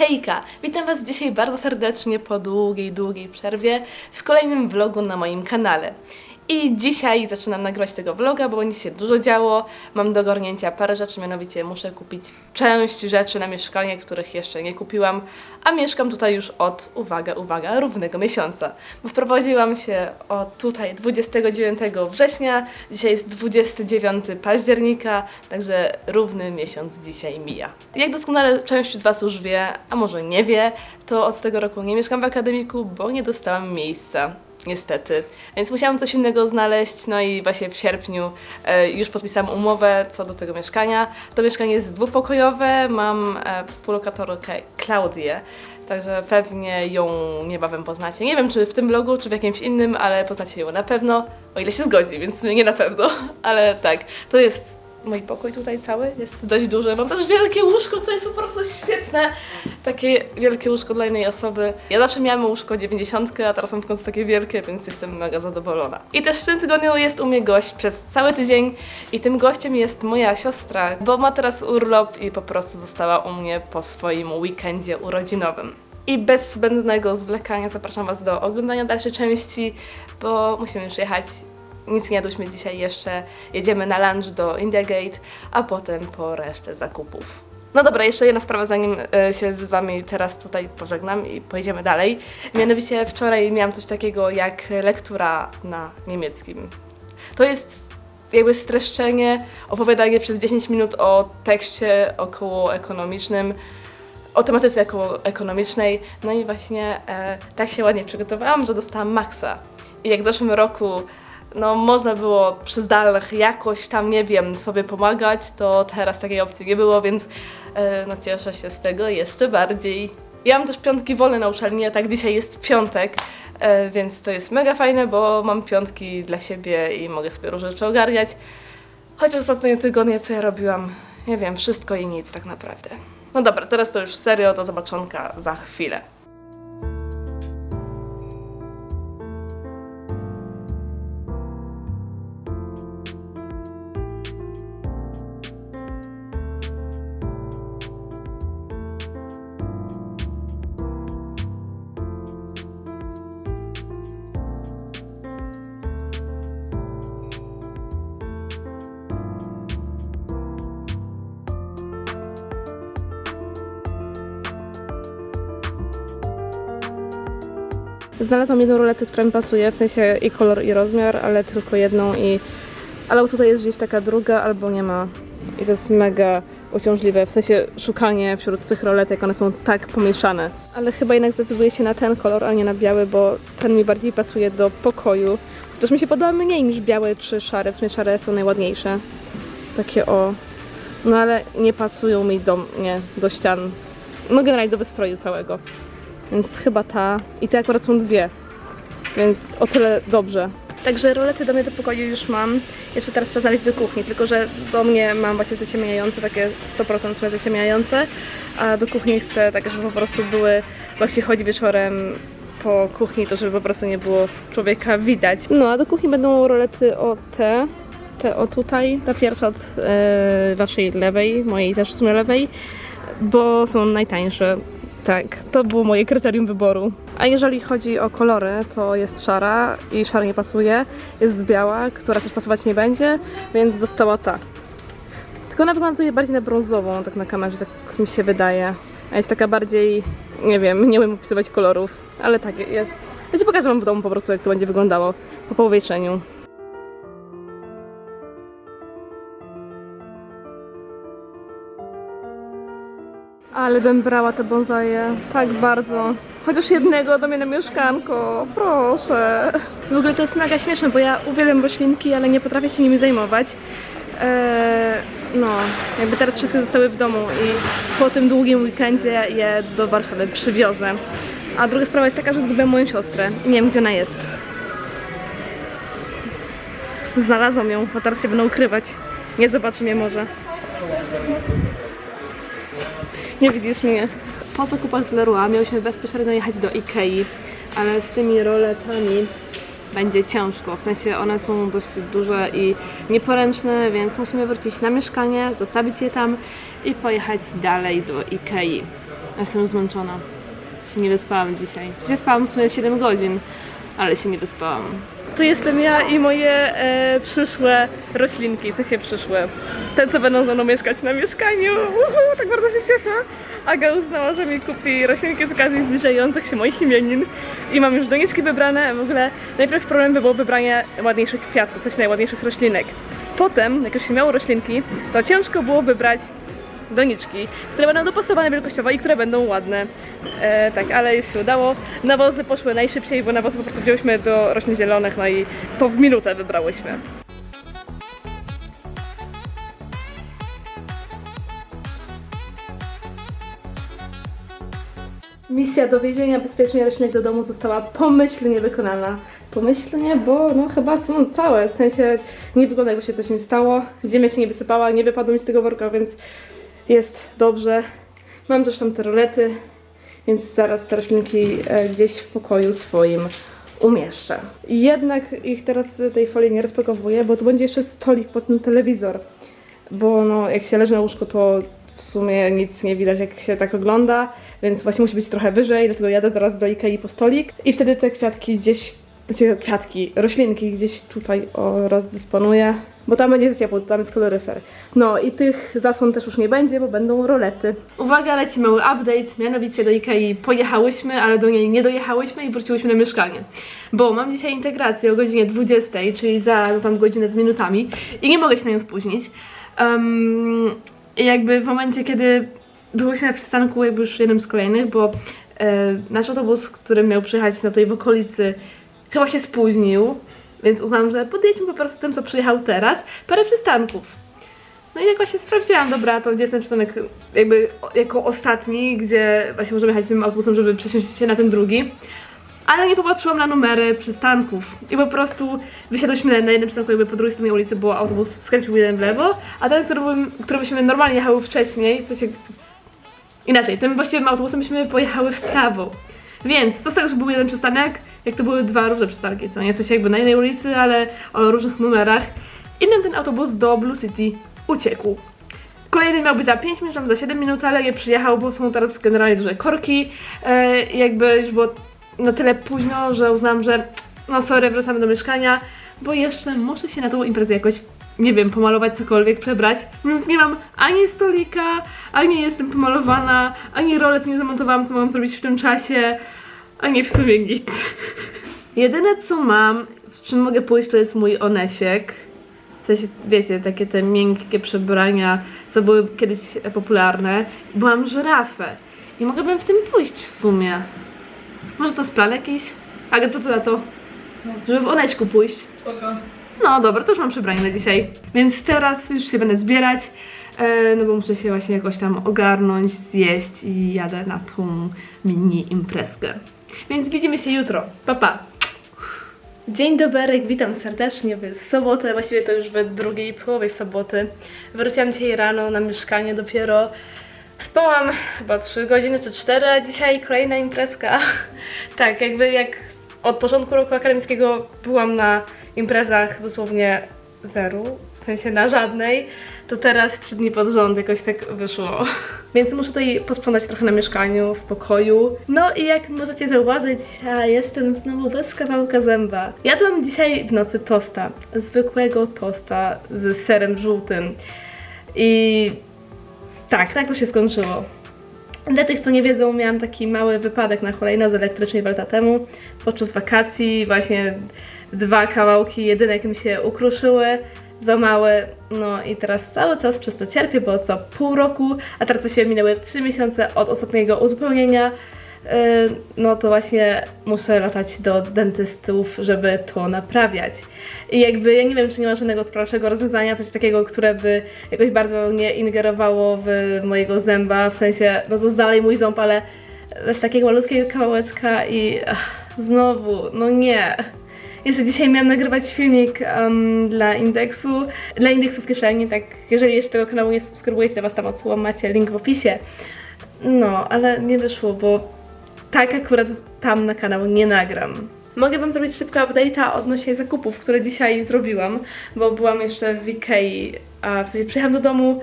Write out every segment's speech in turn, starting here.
Hejka! Witam Was dzisiaj bardzo serdecznie po długiej, długiej przerwie w kolejnym vlogu na moim kanale. I dzisiaj zaczynam nagrywać tego vloga, bo będzie się dużo działo. Mam do ogarnięcia parę rzeczy, mianowicie muszę kupić część rzeczy na mieszkanie, których jeszcze nie kupiłam, a mieszkam tutaj już od, uwaga, uwaga, równego miesiąca. Bo wprowadziłam się od tutaj 29 września, dzisiaj jest 29 października, także równy miesiąc dzisiaj mija. Jak doskonale część z Was już wie, a może nie wie, to od tego roku nie mieszkam w akademiku, bo nie dostałam miejsca. Niestety. Więc musiałam coś innego znaleźć, no i właśnie w sierpniu e, już podpisałam umowę co do tego mieszkania. To mieszkanie jest dwupokojowe, mam e, współlokatorkę Klaudię, także pewnie ją niebawem poznacie. Nie wiem, czy w tym vlogu, czy w jakimś innym, ale poznacie ją na pewno, o ile się zgodzi, więc nie na pewno, ale tak, to jest mój pokój tutaj cały, jest dość duży. Mam też wielkie łóżko, co jest po prostu świetne. Takie wielkie łóżko dla innej osoby. Ja zawsze miałam łóżko 90, a teraz mam w końcu takie wielkie, więc jestem mega zadowolona. I też w tym tygodniu jest u mnie gość przez cały tydzień i tym gościem jest moja siostra, bo ma teraz urlop i po prostu została u mnie po swoim weekendzie urodzinowym. I bez zbędnego zwlekania zapraszam Was do oglądania dalszej części, bo musimy już jechać nic nie jadłyśmy dzisiaj jeszcze. Jedziemy na lunch do India Gate, a potem po resztę zakupów. No dobra, jeszcze jedna sprawa, zanim e, się z Wami teraz tutaj pożegnam i pojedziemy dalej. Mianowicie wczoraj miałam coś takiego jak lektura na niemieckim. To jest jakby streszczenie, opowiadanie przez 10 minut o tekście okołoekonomicznym, o tematyce okołoekonomicznej. No i właśnie e, tak się ładnie przygotowałam, że dostałam maksa. I jak w zeszłym roku no można było przy zdalnych jakoś tam, nie wiem, sobie pomagać, to teraz takiej opcji nie było, więc e, no cieszę się z tego jeszcze bardziej. Ja mam też piątki wolne na uczelni, a tak dzisiaj jest piątek, e, więc to jest mega fajne, bo mam piątki dla siebie i mogę sobie różne rzeczy ogarniać. Chociaż ostatnie tygodnie, co ja robiłam, nie wiem, wszystko i nic tak naprawdę. No dobra, teraz to już serio, do zobaczonka za chwilę. Znalazłam jedną roletę, która mi pasuje, w sensie i kolor, i rozmiar, ale tylko jedną i... Ale tutaj jest gdzieś taka druga, albo nie ma. I to jest mega uciążliwe, w sensie szukanie wśród tych roletek, one są tak pomieszane. Ale chyba jednak zdecyduję się na ten kolor, a nie na biały, bo ten mi bardziej pasuje do pokoju. Chociaż mi się podoba mniej niż białe czy szare, w sumie szare są najładniejsze. Takie o... No ale nie pasują mi do mnie, do ścian. No generalnie do wystroju całego. Więc chyba ta. I te akurat są dwie. Więc o tyle dobrze. Także rolety do mnie do pokoju już mam. Jeszcze teraz trzeba znaleźć do kuchni, tylko że do mnie mam właśnie zaciemniające, takie 100% są zaciemniające, a do kuchni chcę takie, żeby po prostu były, bo jak się chodzi wieczorem po kuchni, to żeby po prostu nie było człowieka widać. No a do kuchni będą rolety o te, te o tutaj, ta pierwsza od e, waszej lewej, mojej też w sumie lewej, bo są najtańsze. Tak, to było moje kryterium wyboru. A jeżeli chodzi o kolory, to jest szara i szara nie pasuje. Jest biała, która też pasować nie będzie, więc została ta. Tylko ona wygląda bardziej na brązową, tak na kamerze, tak mi się wydaje. A jest taka bardziej, nie wiem, nie umiem opisywać kolorów, ale tak jest. Ja Ci pokażę wam w domu po prostu, jak to będzie wyglądało po powietrzeniu. Ale bym brała te bonsaje tak bardzo. Chociaż jednego do mnie na mieszkanko, proszę. W ogóle to jest mega śmieszne, bo ja uwielbiam roślinki, ale nie potrafię się nimi zajmować. Eee, no, jakby teraz wszystkie zostały w domu i po tym długim weekendzie je do Warszawy przywiozę. A druga sprawa jest taka, że zgubiłam moją siostrę i nie wiem gdzie ona jest. Znalazłam ją, a teraz się będę ukrywać. Nie zobaczy mnie może. Nie widzisz mnie. Po zakupach z Leroy miałyśmy bezpośrednio jechać do Ikei, ale z tymi roletami będzie ciężko. W sensie one są dość duże i nieporęczne, więc musimy wrócić na mieszkanie, zostawić je tam i pojechać dalej do Ikei. Jestem zmęczona. Się nie wyspałam dzisiaj. Dzisiaj spałam w sumie 7 godzin, ale się nie wyspałam. Tu jestem ja i moje e, przyszłe roślinki, w sensie przyszłe. Te, co będą ze mną mieszkać na mieszkaniu. Uhu, tak bardzo się cieszę. Aga uznała, że mi kupi roślinki z okazji zbliżających się moich imienin. I mam już doniczki wybrane. W ogóle najpierw problem by było wybranie ładniejszych kwiatków, w sensie najładniejszych roślinek. Potem, jak już się miało roślinki, to ciężko było wybrać doniczki, które będą dopasowane wielkościowo i które będą ładne. E, tak, ale już się udało. Nawozy poszły najszybciej, bo nawozy po prostu wzięłyśmy do roślin zielonych, no i to w minutę wybrałyśmy. Misja dowiezienia bezpiecznie roślinek do domu została pomyślnie wykonana. Pomyślnie, bo no chyba są całe, w sensie nie wygląda jakby się coś im stało. Ziemia się nie wysypała, nie wypadło mi z tego worka, więc jest dobrze. Mam też tam te rolety, więc zaraz te roślinki e, gdzieś w pokoju swoim umieszczę. Jednak ich teraz tej folii nie rozpakowuję, bo tu będzie jeszcze stolik pod ten telewizor. Bo no, jak się leży na łóżku, to w sumie nic nie widać, jak się tak ogląda, więc właśnie musi być trochę wyżej, dlatego jadę zaraz do Ikei po stolik i wtedy te kwiatki gdzieś, znaczy kwiatki, roślinki gdzieś tutaj o, rozdysponuję, bo tam będzie za ciepło, tam jest koloryfer. No i tych zasłon też już nie będzie, bo będą rolety. Uwaga, leci mały update, mianowicie do Ikei pojechałyśmy, ale do niej nie dojechałyśmy i wróciłyśmy na mieszkanie. Bo mam dzisiaj integrację o godzinie 20, czyli za no, tam godzinę z minutami i nie mogę się na nią spóźnić. Um, jakby w momencie, kiedy byłyśmy na przystanku, jakby już jednym z kolejnych, bo e, nasz autobus, który miał przyjechać na tutaj w okolicy, chyba się spóźnił, więc uznałam, że podjedźmy po prostu tym, co przyjechał teraz, parę przystanków. No i jakoś się sprawdziłam, dobra, to gdzie jest ten przystanek jakby jako ostatni, gdzie właśnie możemy jechać tym autobusem, żeby przesiąść się na ten drugi. Ale nie popatrzyłam na numery przystanków i po prostu wysiadłyśmy na, jednym przystanku jakby po drugiej stronie ulicy, bo autobus skręcił jeden w lewo, a ten, który, który byśmy normalnie jechały wcześniej, to się... Inaczej, tym właściwym autobusem byśmy pojechały w prawo. Więc co z tego, że był jeden przystanek, jak to były dwa różne przystanki, co nie? W jakby na jednej ulicy, ale o różnych numerach. Innym ten autobus do Blue City uciekł. Kolejny miał być za 5 minut, za 7 minut, ale nie przyjechał, bo są teraz generalnie duże korki. E, i jakby już było na tyle późno, że uznałam, że no sorry, wracamy do mieszkania, bo jeszcze muszę się na tą imprezę jakoś, nie wiem, pomalować cokolwiek, przebrać. Więc nie mam ani stolika, ani jestem pomalowana, ani rolet nie zamontowałam, co mam zrobić w tym czasie, ani w sumie nic. Jedyne co mam, w czym mogę pójść, to jest mój onesiek. W sensie, wiecie, takie te miękkie przebrania, co były kiedyś popularne. Byłam żyrafę. I mogłabym w tym pójść w sumie. Może to jest plan jakiś? Aga, co ty na to? Żeby w oneśku pójść. Spoko. No dobra, to już mam przebranie na dzisiaj. Więc teraz już się będę zbierać, e, no bo muszę się właśnie jakoś tam ogarnąć, zjeść i jadę na tą mini imprezkę. Więc widzimy się jutro. Pa, pa! Dzień dobry, witam serdecznie w sobotę, właściwie to już we drugiej połowie soboty. Wróciłam dzisiaj rano na mieszkanie dopiero. Spałam chyba 3 godziny czy 4, a dzisiaj kolejna imprezka. tak, jakby jak od początku roku akademickiego byłam na imprezach dosłownie zero, w sensie na żadnej, to teraz 3 dni pod rząd jakoś tak wyszło. Więc muszę tutaj posprzątać trochę na mieszkaniu, w pokoju. No i jak możecie zauważyć, ja jestem znowu bez kawałka zęba. Jadłam dzisiaj w nocy tosta, zwykłego tosta z serem żółtym. I tak, tak to się skończyło. Dla tych, co nie wiedzą, miałam taki mały wypadek na hulajnodze elektrycznej lata temu podczas wakacji. Właśnie dwa kawałki jedynek mi się ukruszyły, za małe. No i teraz cały czas przez to cierpię, bo co pół roku, a teraz właściwie minęły 3 miesiące od ostatniego uzupełnienia. Yy, No to właśnie muszę latać do dentystów, żeby to naprawiać. I jakby ja nie wiem, czy nie ma żadnego prostszego rozwiązania, coś takiego, które by jakoś bardzo nie ingerowało w mojego zęba, w sensie, no to dalej mój ząb, ale z takiego malutkiego kawałeczka i ach, znowu, no nie. Jeszcze dzisiaj miałam nagrywać filmik em, dla indeksu, dla indeksu w kieszeni, tak jeżeli jeszcze tego kanału nie subskrybujecie, to was tam odsyłam, macie link w opisie. No, ale nie wyszło, bo tak akurat tam na kanał nie nagram. Mogę Wam zrobić szybko update'a odnośnie zakupów, które dzisiaj zrobiłam, bo byłam jeszcze w Ikei, a w sensie przyjechałam do domu,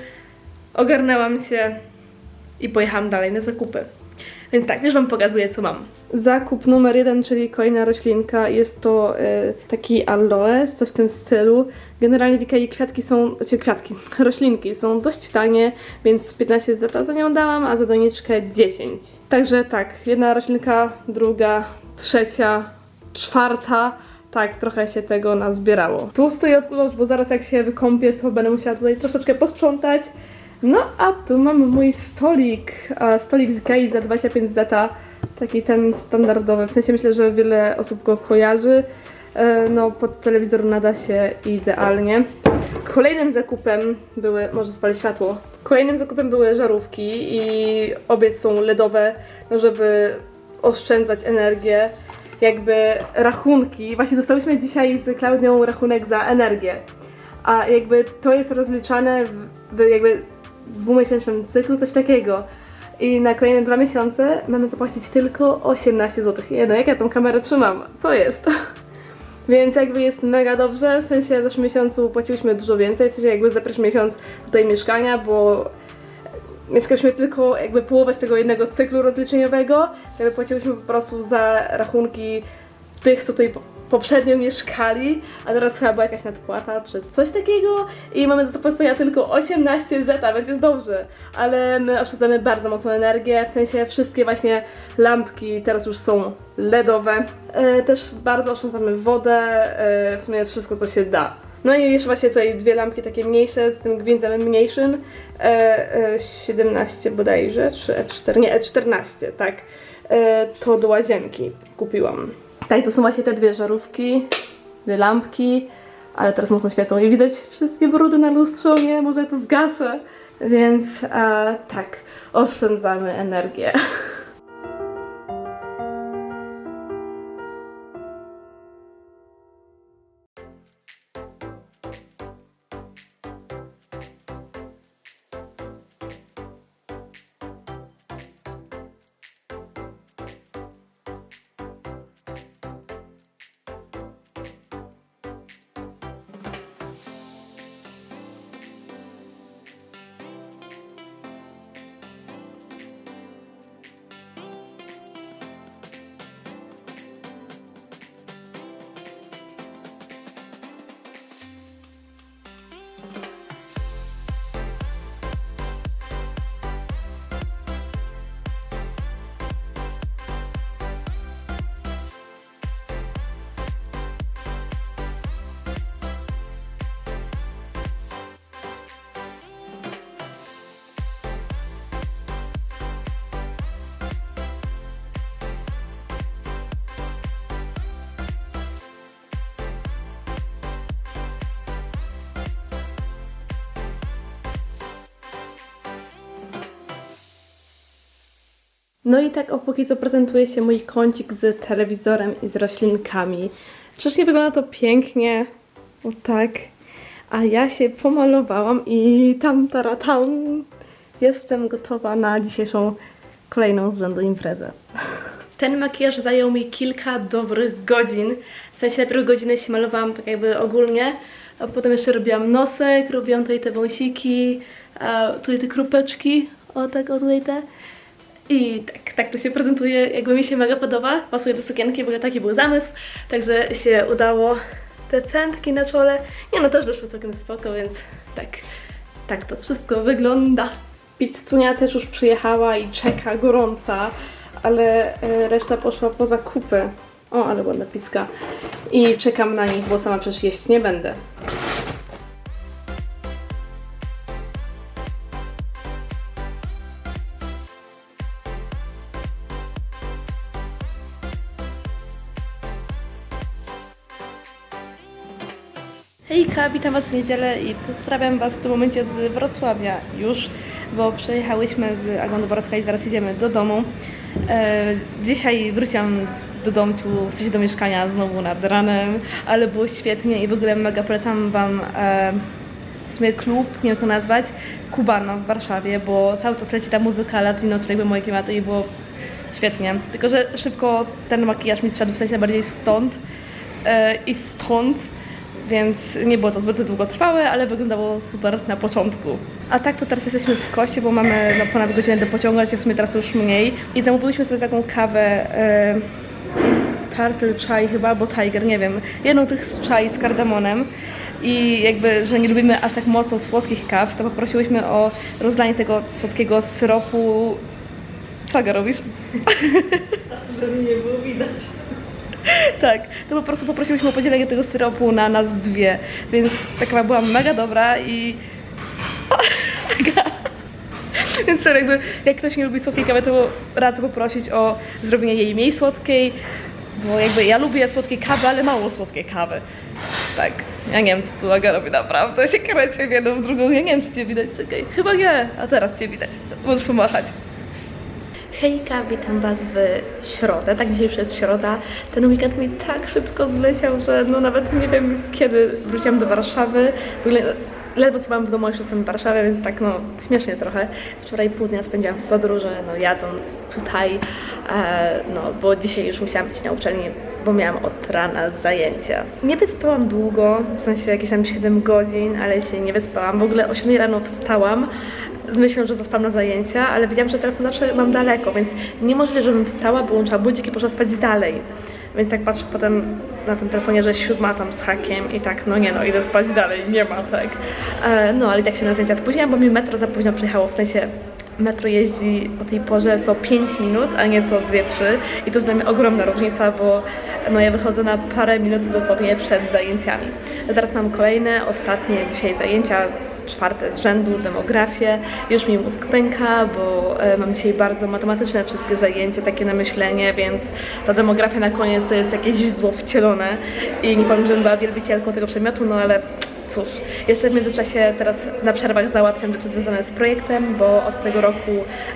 ogarnęłam się i pojechałam dalej na zakupy. Więc tak, już Wam pokazuję, co mam. Zakup numer jeden, czyli kolejna roślinka, jest to y, taki aloes, coś w tym stylu. Generalnie w Ikei kwiatki są, znaczy kwiatki, roślinki są dość tanie, więc 15 zeta za nią dałam, a za doniczkę 10. Także tak, jedna roślinka, druga, trzecia, czwarta. Tak, trochę się tego nazbierało. Tu stoję odkurzacz, bo zaraz jak się wykąpię, to będę musiała tutaj troszeczkę posprzątać. No, a tu mam mój stolik. Stolik z Ikei za 25 zeta. Taki ten standardowy. W sensie myślę, że wiele osób go kojarzy. E, No, pod telewizor nada się idealnie. Kolejnym zakupem były, może spalę światło. Kolejnym zakupem były żarówki i obie są LEDowe, no żeby oszczędzać energię. Jakby rachunki, właśnie dostałyśmy dzisiaj z Klaudią rachunek za energię. A jakby to jest rozliczane jakby dwumiesięcznym cyklu, coś takiego. I na kolejne dwa miesiące mamy zapłacić tylko 18 zł. Jedno, jak ja tą kamerę trzymam? Co jest? Więc jakby jest mega dobrze, w sensie w zeszłym miesiącu płaciłyśmy dużo więcej, w sensie jakby za pierwszy miesiąc tutaj mieszkania, bo mieszkaliśmy tylko jakby połowę z tego jednego cyklu rozliczeniowego, jakby płaciłyśmy po prostu za rachunki tych, co tutaj poprzednio mieszkali, a teraz chyba była jakaś nadpłata czy coś takiego i mamy do zapłacenia tylko 18 zeta, więc jest dobrze, ale my oszczędzamy bardzo mocną energię, w sensie wszystkie właśnie lampki teraz już są LEDowe, e, też bardzo oszczędzamy wodę, e, w sumie wszystko co się da. No i jeszcze właśnie tutaj dwie lampki takie mniejsze z tym gwintem mniejszym, e, e, 17 bodajże, czy E4, nie E14, tak, e, to do łazienki kupiłam. Tak, to są właśnie te dwie żarówki, dwie lampki, ale teraz mocno świecą i widać wszystkie brudy na lustrze, nie, może ja to zgaszę. Więc e, tak, oszczędzamy energię. No i tak o póki co prezentuje się mój kącik z telewizorem i z roślinkami. Czyż nie wygląda to pięknie? O tak. A ja się pomalowałam i tam taratam. Jestem gotowa na dzisiejszą kolejną z rzędu imprezę. Ten makijaż zajął mi kilka dobrych godzin. W sensie najpierw godzinę się malowałam tak jakby ogólnie, a potem jeszcze robiłam nosek, robiłam tutaj te wąsiki, tutaj te kropeczki, o tak, o tutaj te. I tak, tak to się prezentuje, jakby mi się mega podoba, pasuje do sukienki, bo taki był zamysł, także się udało te centki na czole. Nie no, też wyszło całkiem spoko, więc tak, tak to wszystko wygląda. Pizzunia też już przyjechała i czeka gorąca, ale e, reszta poszła po zakupy. O, ale ładna pizka. I czekam na nich, bo sama przecież jeść nie będę. Hejka, witam Was w niedzielę i pozdrawiam Was w tym momencie z Wrocławia już, bo przyjechałyśmy z Agą do Borowska i zaraz jedziemy do domu. E, dzisiaj wróciłam do domu, w sensie do mieszkania znowu nad ranem, ale było świetnie i w ogóle mega polecam Wam e, w sumie klub, nie wiem jak to nazwać, Kubano w Warszawie, bo cały czas leci ta muzyka latino, czyli moje klimaty i było świetnie. Tylko, że szybko ten makijaż mi zszedł w sensie bardziej stąd e, i stąd więc nie było to zbyt długotrwałe, ale wyglądało super na początku. A tak to teraz jesteśmy w koście, bo mamy no, ponad godzinę do pociągać, w sumie teraz już mniej. I zamówiliśmy sobie taką kawę e, Purple Chai chyba, albo Tiger, nie wiem. Jedną tych z z kardamonem. I jakby, że nie lubimy aż tak mocno słodkich kaw, to poprosiłyśmy o rozlanie tego słodkiego syropu. Co robisz? Żeby nie było widać. Tak, to po prostu poprosiłyśmy o podzielenie tego syropu na nas dwie, więc ta kawa była mega dobra i... Aga. Więc serio, jakby, jak ktoś nie lubi słodkiej kawy, to radzę poprosić o zrobienie jej mniej słodkiej, bo jakby ja lubię słodkie kawy, ale mało słodkiej kawy. Tak, ja nie wiem, co tu Aga robi naprawdę, się kręci w jedną, w drugą, ja nie wiem, czy Cię widać, czekaj, chyba nie, a teraz Cię widać, możesz pomachać. Hejka, witam Was w środę. Tak, dzisiaj już jest środa. Ten weekend mi tak szybko zleciał, że no nawet nie wiem kiedy wróciłam do Warszawy. W ogóle ledwo co byłam w domu, już jestem w Warszawie, więc tak no śmiesznie trochę. Wczoraj pół dnia spędziłam w podróży, no jadąc tutaj, e, no bo dzisiaj już musiałam być na uczelni, bo miałam od rana zajęcia. Nie wyspałam długo, w sensie jakieś tam 7 godzin, ale się nie wyspałam. W ogóle o 7 rano wstałam, z myślą, że zaspam na zajęcia, ale wiedziałam, że telefon zawsze mam daleko, więc niemożliwe, żebym wstała, wyłączyła budzik i poszła spać dalej. Więc jak patrzę potem na tym telefonie, że siódma tam z hakiem i tak, no nie no, idę spać dalej, nie ma tak. E, no ale i tak się na zajęcia spóźniłam, bo mi metro za późno przyjechało, w sensie metro jeździ o tej porze co 5 minut, a nie co 2-3 i to jest ogromna różnica, bo no ja wychodzę na parę minut dosłownie przed zajęciami. Zaraz mam kolejne, ostatnie dzisiaj zajęcia, czwarte z rzędu, demografię. Już mi mózg pęka, bo e, mam dzisiaj bardzo matematyczne wszystkie zajęcia, takie na myślenie, więc ta demografia na koniec to jest jakieś zło wcielone i nie powiem, żebym była wielbicielką tego przedmiotu, no ale cóż, jeszcze w międzyczasie teraz na przerwach załatwiam rzeczy związane z projektem, bo od tego roku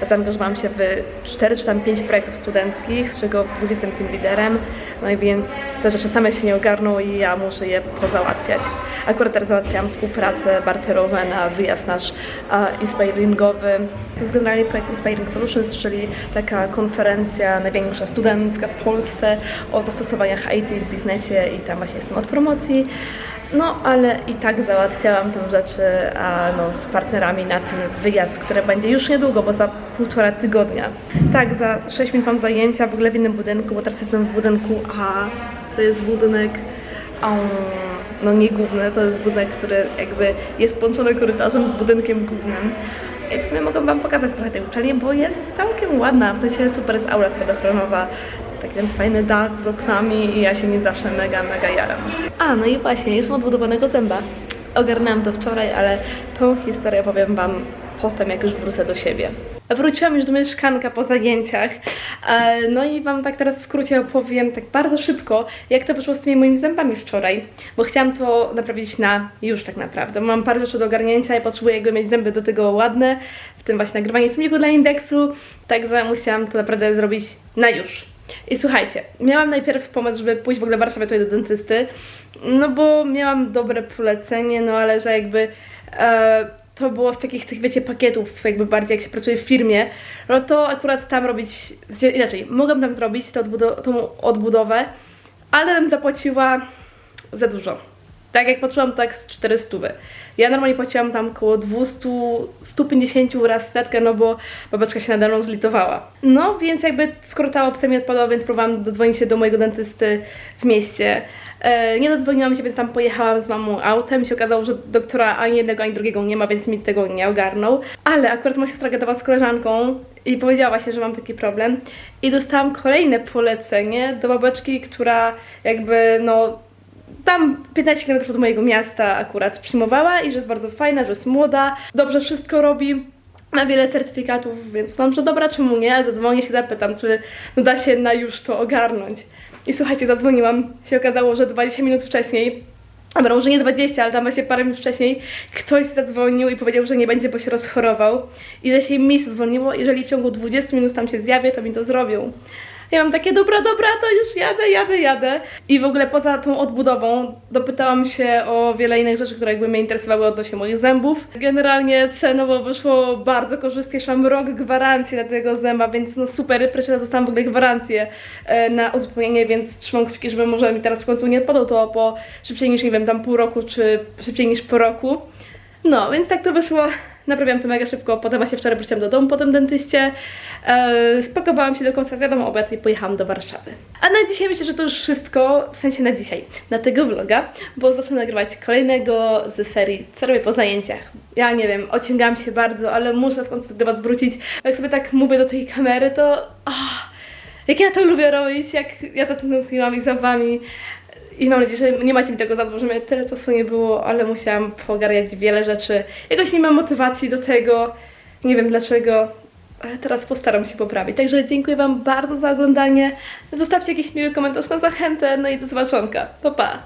zaangażowałam się w 4 czy tam 5 projektów studenckich, z czego w dwóch jestem team liderem, no i więc te rzeczy same się nie ogarną i ja muszę je pozałatwiać. Akurat teraz załatwiałam współpracę barterowe na wyjazd nasz inspiringowy. To jest generalnie projekt Inspiring Solutions, czyli taka konferencja największa studencka w Polsce o zastosowaniach IT w biznesie i tam właśnie jestem od promocji. No, ale i tak załatwiałam tam rzeczy a, no, z partnerami na ten wyjazd, który będzie już niedługo, bo za półtora tygodnia. Tak, za 6 minut mam zajęcia w ogóle w innym budynku, bo teraz jestem w budynku A. To jest budynek, um, no nie główny, to jest budynek, który jakby jest połączony korytarzem z budynkiem głównym. I w sumie mogę Wam pokazać trochę tej uczelni, bo jest całkiem ładna, w sensie super jest aula spadochronowa, taki tam fajny dach z oknami i ja się nim zawsze mega, mega jaram. A, no i właśnie, już mam odbudowanego zęba. Ogarnęłam to wczoraj, ale tą historię powiem Wam potem, jak już wrócę do siebie. Wróciłam już do mieszkanka po zajęciach, e, no i Wam tak teraz w skrócie opowiem tak bardzo szybko, jak to wyszło z tymi moimi zębami wczoraj, bo chciałam to naprawić na już tak naprawdę. Mam parę rzeczy do ogarnięcia i potrzebuję jakby mieć zęby do tego ładne, w tym właśnie nagrywanie filmiku dla indeksu, także musiałam to naprawdę zrobić na już. I słuchajcie, miałam najpierw pomysł, żeby pójść w ogóle w Warszawie tutaj do dentysty, no bo miałam dobre polecenie, no ale że jakby e, to było z takich tych, wiecie, pakietów, jakby bardziej jak się pracuje w firmie, no to akurat tam robić, inaczej, mogłam tam zrobić tą odbudowę, ale bym zapłaciła za dużo. Tak jak patrzyłam, tak z 400. Ja normalnie płaciłam tam około 200, 150 raz setkę, no bo babeczka się nade mną zlitowała. No więc jakby skoro ta opcja mi odpadła, więc próbowałam dodzwonić się do mojego dentysty w mieście. E, nie dodzwoniłam się, więc tam pojechałam z mamą autem. się okazało, że doktora ani jednego, ani drugiego nie ma, więc mi tego nie ogarnął. Ale akurat moja siostra gadała z koleżanką i powiedziała właśnie, że mam taki problem. I dostałam kolejne polecenie do babeczki, która jakby no tam 15 km od mojego miasta akurat przyjmowała i że jest bardzo fajna, że jest młoda, dobrze wszystko robi. Ma wiele certyfikatów, więc uznałam, że dobra, czemu nie? Zadzwonię się, zapytam, czy no da się na już to ogarnąć. I słuchajcie, zadzwoniłam. Się okazało, że 20 minut wcześniej, dobra, może nie 20, ale tam właśnie parę minut wcześniej, ktoś zadzwonił i powiedział, że nie będzie, bo się rozchorował. I że się im miejsce zwolniło, jeżeli w ciągu 20 minut tam się zjawię, to mi to zrobią. Ja mam takie, dobra, dobra, to już jadę, jadę, jadę. I w ogóle poza tą odbudową dopytałam się o wiele innych rzeczy, które jakby mnie interesowały odnośnie moich zębów. Generalnie cenowo wyszło bardzo korzystnie, już mam rok gwarancji na tego zęba, więc no super, proszę, dostałam w ogóle gwarancję e, na uzupełnienie, więc trzymam kciuki, żeby może mi teraz w końcu nie odpadł to po szybciej niż, nie wiem, tam pół roku, czy szybciej niż po roku. No, więc tak to wyszło. Naprawiłam to mega szybko, potem właśnie wczoraj wróciłam do domu po tym dentyście. E, spakowałam się do końca, zjadłam obiad i pojechałam do Warszawy. A na dzisiaj myślę, że to już wszystko, w sensie na dzisiaj, na tego vloga, bo zacznę nagrywać kolejnego z serii Co robię po zajęciach. Ja nie wiem, ociągam się bardzo, ale muszę w końcu do Was wrócić. Jak sobie tak mówię do tej kamery, to... ah, jak ja to lubię robić, jak ja tym tęskniłam i za Wami. I mam nadzieję, że nie macie mi tego za zło, że mnie tyle czasu nie było, ale musiałam pogarniać wiele rzeczy. Jakoś nie mam motywacji do tego, nie wiem dlaczego, ale teraz postaram się poprawić. Także dziękuję Wam bardzo za oglądanie. Zostawcie jakiś miły komentarz na zachętę, no i do zobaczonka. Pa, pa!